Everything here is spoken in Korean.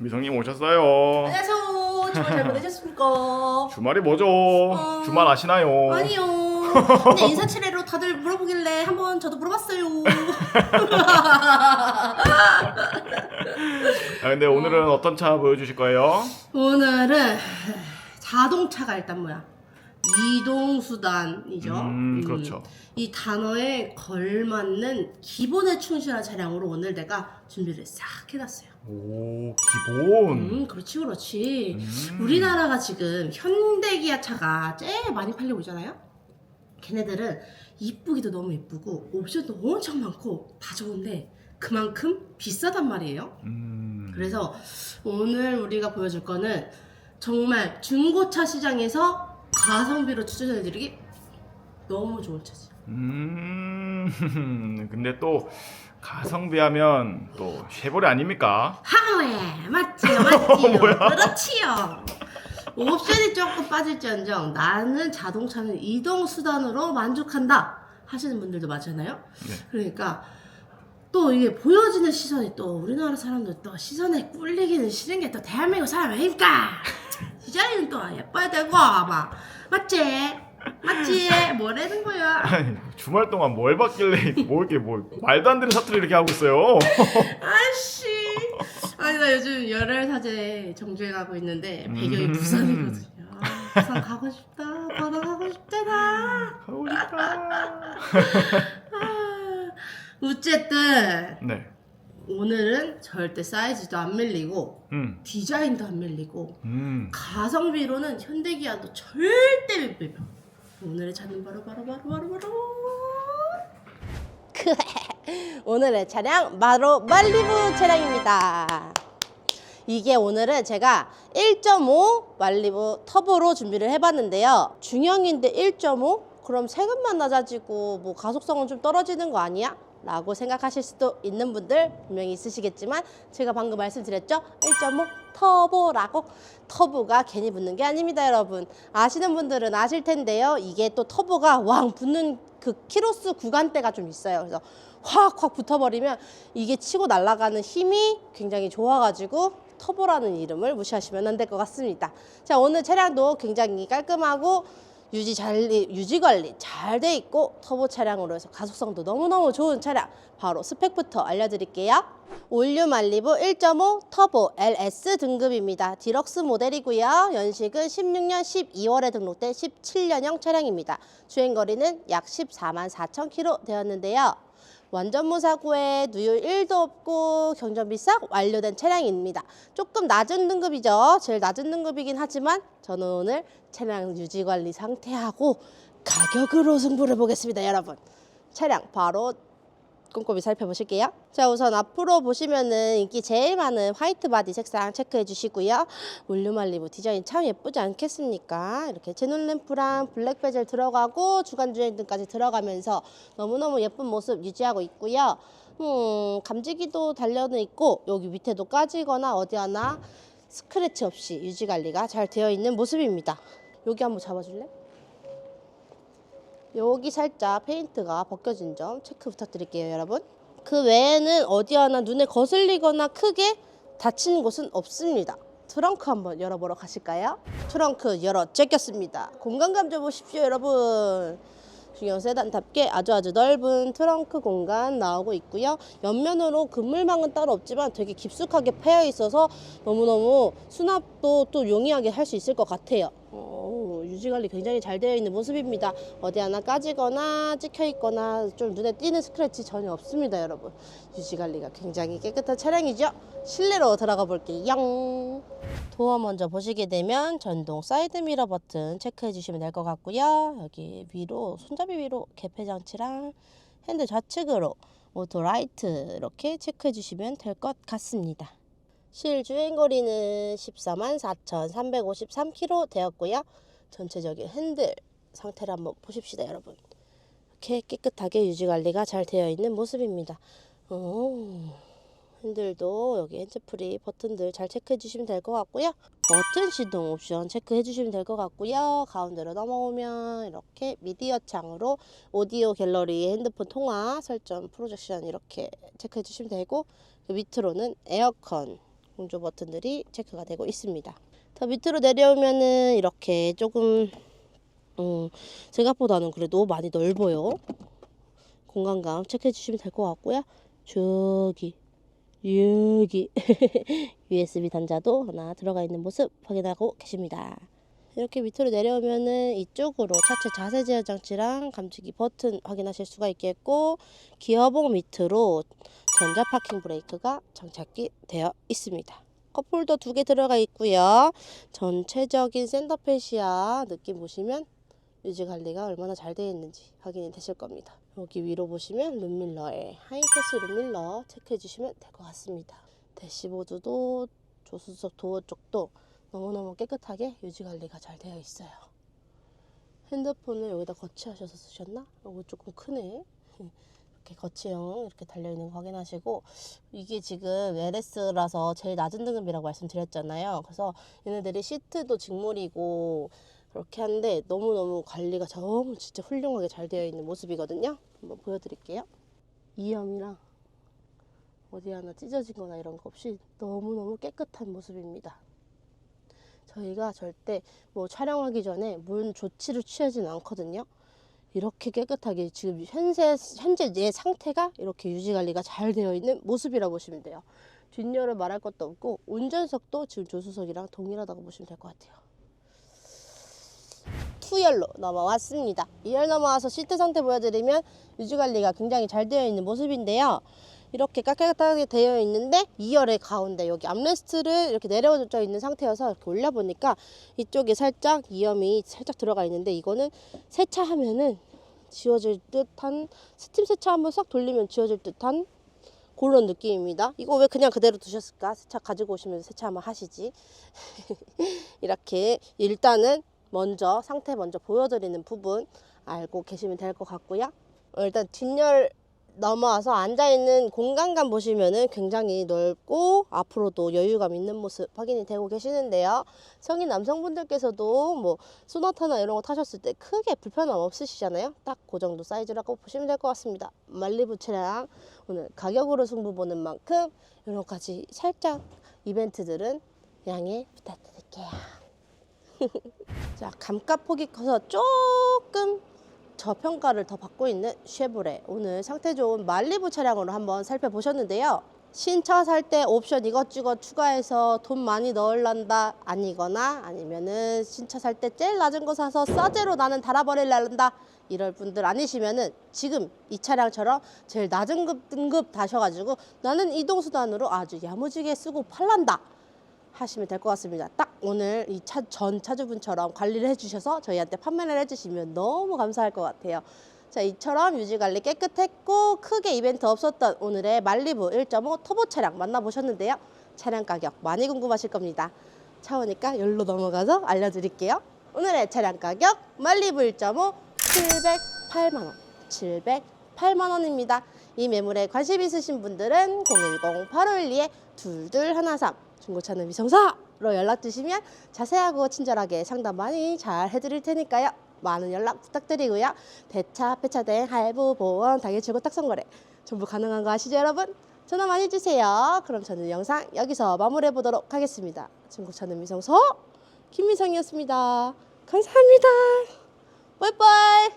미성님 오셨어요. 안녕하세요. 주말 잘 보내셨습니까? 주말이 뭐죠? 주말 아시나요? 아니요. 근데 인사치레로 다들 물어보길래 한번 저도 물어봤어요. 아, 근데 오늘은 어떤 차 보여주실 거예요? 오늘은 자동차가 일단 뭐야? 이동수단이죠. 음, 그렇죠. 이 단어에 걸맞는 기본에 충실한 차량으로 오늘 내가 준비를 싹 해놨어요. 오, 기본. 음, 그렇지, 그렇지. 음. 우리나라가 지금 현대기아 차가 제일 많이 팔리고 있잖아요. 걔네들은 이쁘기도 너무 이쁘고 옵션도 엄청 많고 다 좋은데 그만큼 비싸단 말이에요. 음. 그래서 오늘 우리가 보여줄 거는 정말 중고차 시장에서 가성비로 추천해드리기 너무 좋은 차지. 음. 근데 또 가성비하면 또 쉐보레 아닙니까? 하웨 맞지요, 맞지요. 그렇지요. 옵션이 조금 빠질지언정 나는 자동차는 이동 수단으로 만족한다 하시는 분들도 많잖아요. 네. 그러니까 또 이게 보여지는 시선이 또 우리나라 사람들 또 시선에 꿀리기는 싫은 게 또 대한민국 사람 아닙니까? 디자인은 또 예뻐야 되고 막 맞지? 맞지? 뭐라는 거야? 아니, 주말 동안 뭘 봤길래 뭐 이렇게 뭐 말도 안 되는 사투리 이렇게 하고 있어요. 아씨. 아니 나 요즘 열혈 사제 정주행 하고 있는데 배경이 음. 부산이거든요. 아, 부산 가고 싶다. 바다 가고 싶잖아. 가고 싶다. 아, 어쨌든 네. 오늘은 절대 사이즈도 안 밀리고 음. 디자인도 안 밀리고 음. 가성비로는 현대기아도 절대 못 비벼. 오늘의 차는 바로 바로 바로 바로 바로 오늘의 차량 바로 말리부 차량입니다. 이게 오늘은 제가 1.5 말리부 터보로 준비를 해봤는데요. 중형인데 1.5? 그럼 세금만 낮아지고 뭐 가속성은 좀 떨어지는 거 아니야? 라고 생각하실 수도 있는 분들 분명히 있으시겠지만 제가 방금 말씀드렸죠? 1.5 터보라고 터보가 괜히 붙는 게 아닙니다 여러분 아시는 분들은 아실 텐데요 이게 또 터보가 왕 붙는 그 키로수 구간대가 좀 있어요 그래서 확확 붙어버리면 이게 치고 날아가는 힘이 굉장히 좋아가지고 터보라는 이름을 무시하시면 안 될 것 같습니다. 자 오늘 차량도 굉장히 깔끔하고 유지 잘 유지 관리 잘 돼 있고 터보 차량으로 해서 가속성도 너무너무 좋은 차량 바로 스펙부터 알려드릴게요. 올류 말리부 1.5 터보 LS 등급입니다. 디럭스 모델이고요. 연식은 16년 12월에 등록된 17년형 차량입니다. 주행 거리는 약 14만 4천 킬로 되었는데요. 완전 무사고에 누유 1도 없고 경전비 싹 완료된 차량입니다. 조금 낮은 등급이죠. 제일 낮은 등급이긴 하지만 저는 오늘 차량 유지 관리 상태하고 가격으로 승부를 보겠습니다, 여러분. 차량 바로 꼼꼼히 살펴보실게요. 자, 우선 앞으로 보시면은 인기 제일 많은 화이트 바디 색상 체크해 주시고요. 올류말리브 디자인 참 예쁘지 않겠습니까? 이렇게 제논 램프랑 블랙 베젤 들어가고 주간 주행 등까지 들어가면서 너무너무 예쁜 모습 유지하고 있고요. 음, 감지기도 달려는 있고 여기 밑에도 까지거나 어디 하나 스크래치 없이 유지 관리가 잘 되어 있는 모습입니다. 여기 한번 잡아줄래? 여기 살짝 페인트가 벗겨진 점 체크 부탁드릴게요, 여러분. 그 외에는 어디 하나 눈에 거슬리거나 크게 다친 곳은 없습니다. 트렁크 한번 열어보러 가실까요? 트렁크 열어 제꼈습니다. 공간감 좀 보십시오, 여러분. 중형 세단답게 아주 아주 넓은 트렁크 공간 나오고 있고요. 옆면으로 그물망은 따로 없지만 되게 깊숙하게 패여 있어서 너무너무 수납도 또 용이하게 할 수 있을 것 같아요. 오, 유지관리 굉장히 잘 되어 있는 모습입니다. 어디 하나 까지거나 찍혀 있거나 좀 눈에 띄는 스크래치 전혀 없습니다, 여러분. 유지관리가 굉장히 깨끗한 차량이죠. 실내로 들어가 볼게요. 도어 먼저 보시게 되면 전동 사이드 미러 버튼 체크해 주시면 될 것 같고요. 여기 위로 손잡이 위로 개폐 장치랑 핸들 좌측으로 오토 라이트 이렇게 체크해 주시면 될 것 같습니다. 실 주행거리는 14만 4,353km 되었고요. 전체적인 핸들 상태를 한번 보십시다, 여러분. 이렇게 깨끗하게 유지 관리가 잘 되어 있는 모습입니다. 오, 핸들도 여기 핸즈프리 버튼들 잘 체크해 주시면 될 것 같고요. 버튼 시동 옵션 체크해 주시면 될 것 같고요. 가운데로 넘어오면 이렇게 미디어 창으로 오디오 갤러리 핸드폰 통화 설정 프로젝션 이렇게 체크해 주시면 되고 그 밑으로는 에어컨 공조 버튼들이 체크가 되고 있습니다. 더 밑으로 내려오면은 이렇게 조금 음, 생각보다는 그래도 많이 넓어요. 공간감 체크해 주시면 될 것 같고요. 저기 여기 USB 단자도 하나 들어가 있는 모습 확인하고 계십니다. 이렇게 밑으로 내려오면은 이쪽으로 차체 자세 제어 장치랑 감지기 버튼 확인하실 수가 있겠고 기어봉 밑으로 전자 파킹 브레이크가 장착이 되어 있습니다. 컵홀더 두 개 들어가 있고요. 전체적인 센터페시아 느낌 보시면 유지 관리가 얼마나 잘 되어 있는지 확인이 되실 겁니다. 여기 위로 보시면 룸밀러에 하이패스 룸밀러 체크해 주시면 될 것 같습니다. 대시보드도 조수석 도어 쪽도 너무너무 깨끗하게 유지 관리가 잘 되어 있어요. 핸드폰을 여기다 거치하셔서 쓰셨나? 이거 조금 크네. 이렇게 거치형 이렇게 달려있는 거 확인하시고 이게 지금 LS라서 제일 낮은 등급이라고 말씀드렸잖아요. 그래서 얘네들이 시트도 직물이고 그렇게 한데 너무너무 관리가 너무 진짜 훌륭하게 잘 되어 있는 모습이거든요. 한번 보여드릴게요. 이염이랑 어디 하나 찢어진 거나 이런 거 없이 너무너무 깨끗한 모습입니다. 저희가 절대 뭐 촬영하기 전에 물 조치를 취하지는 않거든요. 이렇게 깨끗하게 지금 현재 현재 내 상태가 이렇게 유지 관리가 잘 되어 있는 모습이라 보시면 돼요. 뒷열을 말할 것도 없고 운전석도 지금 조수석이랑 동일하다고 보시면 될 것 같아요. 투열로 넘어왔습니다. 2열 넘어와서 시트 상태 보여드리면 유지 관리가 굉장히 잘 되어 있는 모습인데요. 이렇게 깨끗하게 되어 있는데 2열의 가운데 여기 암레스트를 이렇게 내려져 있는 상태여서 이렇게 올려보니까 이쪽에 살짝 이염이 살짝 들어가 있는데 이거는 세차하면은 지워질 듯한 스팀 세차 한번 싹 돌리면 지워질 듯한 그런 느낌입니다. 이거 왜 그냥 그대로 두셨을까? 세차 가지고 오시면 세차 한번 하시지. 이렇게 일단은 먼저 상태 먼저 보여드리는 부분 알고 계시면 될 것 같고요. 어, 일단 뒷열 넘어와서 앉아있는 공간감 보시면은 굉장히 넓고 앞으로도 여유감 있는 모습 확인이 되고 계시는데요. 성인 남성분들께서도 뭐 소나타나 이런 거 타셨을 때 크게 불편함 없으시잖아요. 딱 그 정도 사이즈라고 보시면 될 것 같습니다. 말리부 차량 오늘 가격으로 승부 보는 만큼 이런 가지 살짝 이벤트들은 양해 부탁드릴게요. 자, 감가폭이 커서 조금 저평가를 더 받고 있는 쉐보레. 오늘 상태 좋은 말리부 차량으로 한번 살펴보셨는데요. 신차 살 때 옵션 이것저것 추가해서 돈 많이 넣을란다 아니거나 아니면은 신차 살 때 제일 낮은 거 사서 싸제로 나는 달아버릴란다 이럴 분들 아니시면은 지금 이 차량처럼 제일 낮은 급 등급 다셔가지고 나는 이동수단으로 아주 야무지게 쓰고 팔란다 하시면 될 것 같습니다. 딱 오늘 이 차 전 차주분처럼 관리를 해주셔서 저희한테 판매를 해주시면 너무 감사할 것 같아요. 자, 이처럼 유지 관리 깨끗했고 크게 이벤트 없었던 오늘의 말리부 1.5 터보 차량 만나보셨는데요. 차량 가격 많이 궁금하실 겁니다. 차 오니까 열로 넘어가서 알려드릴게요. 오늘의 차량 가격 말리부 1.5 708만 원, 708만 원입니다. 이 매물에 관심 있으신 분들은 010-8512에 2213 중고차는 위성사로 연락 주시면 자세하고 친절하게 상담 많이 잘 해드릴 테니까요. 많은 연락 부탁드리고요. 대차, 폐차된 할부, 보험, 당일출고 딱선거래 전부 가능한 거 아시죠 여러분? 전화 많이 주세요. 그럼 저는 영상 여기서 마무리해 보도록 하겠습니다. 중고차는 위성서 김미성이었습니다. 감사합니다. 빠이빠이.